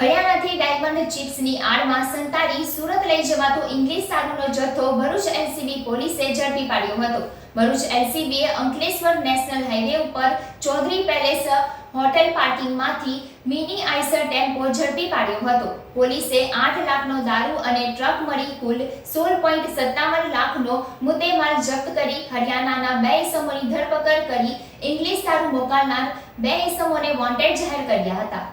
હરિયાણાથી diamond ચિપ્સની આડમાં સંતાડી Surat લઈ જવાતો English સારુનો જથ્થો Bharuch LCB પોલીસે ઝડપી પાડ્યો હતો. ભરૂચ એલસીબીએ અંકલેશ્વર નેશનલ હાઈવે ઉપર ચૌધરી પેલેસ હોટેલ પાર્કિંગમાંથી મિની આઈસર ટેમ્પો ઝડપી પાડ્યો હતો. પોલીસે આઠ લાખનો દારૂ અને ટ્રક મળી કુલ સોળ પોઈન્ટ સત્તાવન લાખનો મુદ્દેમાલ જપ્ત કરી હરિયાણાના બે ઇસમોની ધરપકડ કરી ઇંગ્લિશ દારૂ મોકલનાર બે ઇસમોને વોન્ટેડ જાહેર કર્યા હતા.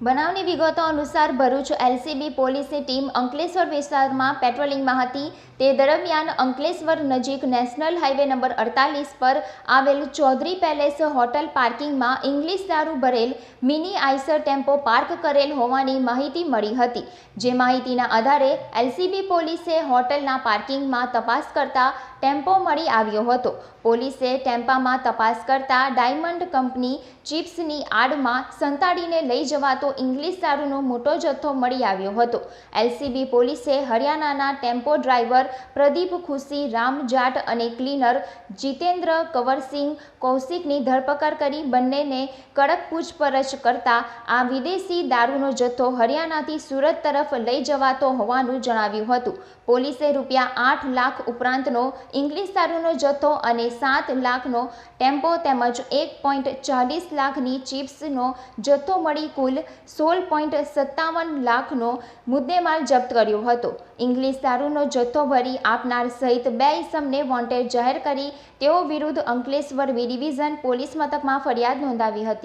બનાવની વિગતો અનુસાર ભરૂચ એલસીબી પોલીસની ટીમ અંકલેશ્વર વિસ્તારમાં પેટ્રોલિંગમાં હતી. તે દરમિયાન અંકલેશ્વર નજીક નેશનલ હાઈવે નંબર અડતાલીસ પર આવેલ ચૌધરી પેલેસ હોટલ પાર્કિંગમાં ઇંગ્લિશ દારૂ ભરેલ મિની આઈસર ટેમ્પો પાર્ક કરેલ હોવાની માહિતી મળી હતી. જે માહિતીના આધારે એલસીબી પોલીસે હોટલના પાર્કિંગમાં તપાસ કરતા ટેમ્પો મળી આવ્યો હતો. પોલીસે ટેમ્પામાં તપાસ કરતા ડાયમંડ કંપની ચિપ્સની આડમાં સંતાડીને લઈ જવાતો ઇંગ્લિશ દારૂનો મોટો જથ્થો મળી આવ્યો હતો. એલસીબી પોલીસે હરિયાણાના ટેમ્પો ડ્રાઈવર પ્રદીપ ખુશી, રામ જાટ અને ક્લીનર જીતેન્દ્ર કવરસિંહ કૌશિકની ધરપકડ કરી બંનેને કડક પૂછપરછ કરતા આ વિદેશી દારૂનો જથ્થો હરિયાણાથી સુરત તરફ લઈ જવાતો હોવાનું જણાવ્યું હતું. પોલીસે રૂપિયા આઠ લાખ ઉપરાંતનો ઇંગ્લિશ દારૂનો જથ્થો અને સાત લાખનો ટેમ્પો તેમજ એક પોઈન્ટ ચાલીસ લાખની ચિપ્સનો જથ્થો મળી કુલ સોળ પોઈન્ટ સત્તાવન લાખનો મુદ્દેમાલ જપ્ત કર્યો હતો. ઇંગ્લિશ દારૂનો જથ્થો ભરી આપનાર સહિત બે ઇસમને વોન્ટેડ જાહેર કરી તેઓ વિરુદ્ધ અંકલેશ્વર બી ડિવિઝન પોલીસ મથકમાં ફરિયાદ નોંધાવી હતી.